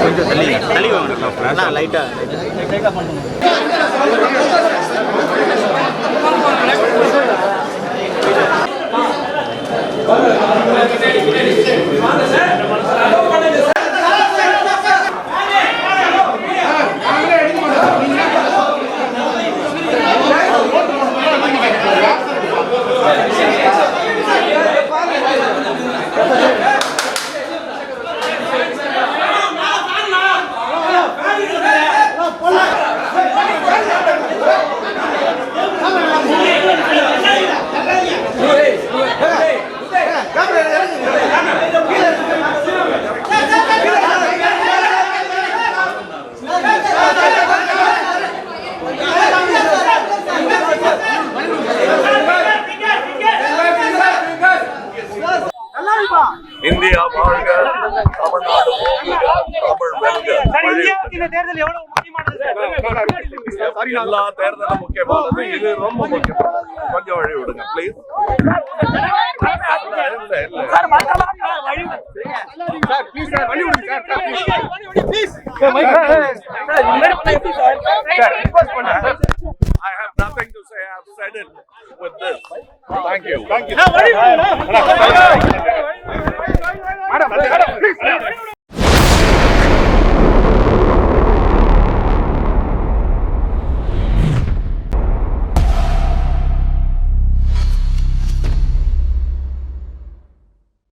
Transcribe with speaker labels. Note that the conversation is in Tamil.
Speaker 1: கொஞ்சம் தள்ளி தள்ளி வாங்க.
Speaker 2: லைட்டாக இந்தியா வாழ்க தமிழ்நாடு வாழ்க தமிழ் வெல்க
Speaker 3: தேர்தல் எவ்வளவு முக்கியமானது சார்
Speaker 2: எல்லா தேர்தலும் முக்கியமானது இது ரொம்ப முக்கியமானது கொஞ்சம் வழி விடுங்க please I have nothing to say. I have said it with this. Thank you. Thank you.